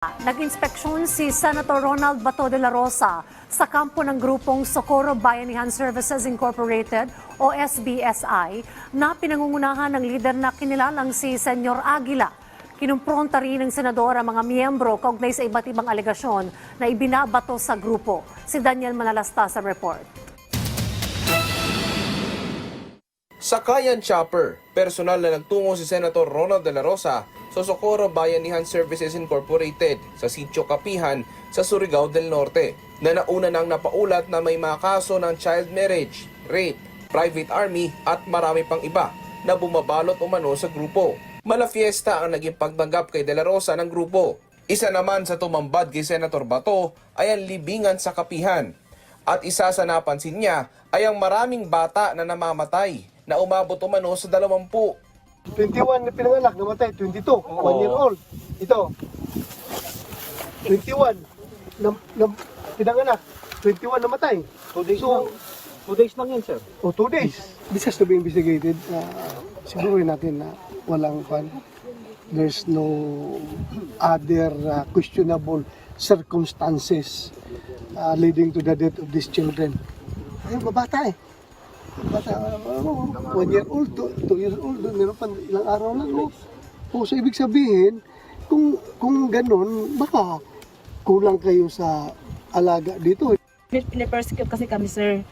Nag-inspeksyon si Senator Ronald Bato de la Rosa sa kampo ng grupong Socorro Bayanihan Services Incorporated o SBSI na pinangungunahan ng lider na kinilalang si Senyor Aguila. Kinumpronta rin ng senador ang mga miyembro kaugnay sa iba't ibang alegasyon na ibinabato sa grupo. Si Daniel Manalasta sa report. Sa Kayan Chopper, personal na nagtungo si Senator Ronald De La Rosa sa Socorro Bayanihan Services Incorporated sa Sitio Kapihan sa Surigao del Norte na nauna nang napaulat na may mga kaso ng child marriage, rape, private army at marami pang iba na bumabalot umano sa grupo. Malafiesta ang naging pagtanggap kay De La Rosa ng grupo. Isa naman sa tumambad kay Senator Bato ay ang libingan sa Kapihan. At isa sa napansin niya ay ang maraming bata na namamatay na umabot umano sa dalawampu. 21 na pinanganak, namatay, 22, 1 year old. Ito, 21 na, na pinanganak, 21 namatay. Two days So, lang. Two days lang yan, sir. o 2 days. This has to be investigated. Uh, siguruhin natin na walang fan. There's no other uh, questionable circumstances uh, leading to the death of these children. Ayun, babata eh. Bata, ano, one year old, two, two years old, meron pa ilang araw lang. Oh. Oh, so ibig sabihin, kung kung ganun, baka kulang kayo sa alaga dito. Pinipersecute kasi kami, sir.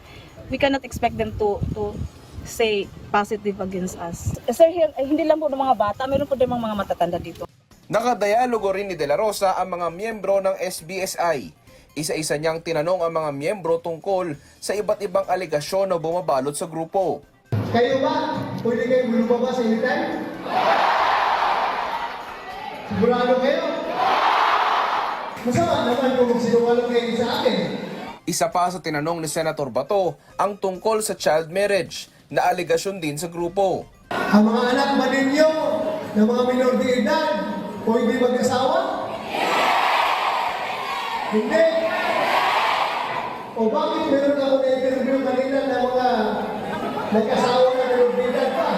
We cannot expect them to to say positive against us. Sir, hi- hindi lang po ng mga bata, meron po din mga matatanda dito. Nakadayalogo rin ni De La Rosa ang mga miyembro ng SBSI. Isa-isa niyang tinanong ang mga miyembro tungkol sa iba't ibang alegasyon na bumabalot sa grupo. Kayo ba? Pwede kayo lumabas sa anytime? Sigurado kayo? Masama naman kung magsinungaling kayo sa akin. Isa pa sa tinanong ni Senator Bato ang tungkol sa child marriage na alegasyon din sa grupo. Ang mga anak ba ninyo na mga minor de edad, pwede mag-asawa? Hindi. O bakit meron ako na-interview kanina na mga nag-asawa na edad pa?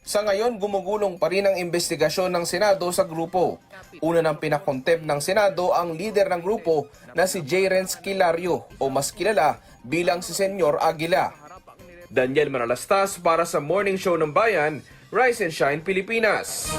Sa ngayon, gumugulong pa rin ang investigasyon ng Senado sa grupo. Una nang pinakontempt ng Senado ang leader ng grupo na si J. Renz Kilario o mas kilala bilang si Senyor Aguila. Daniel Manalastas para sa Morning Show ng Bayan, Rise and Shine Pilipinas.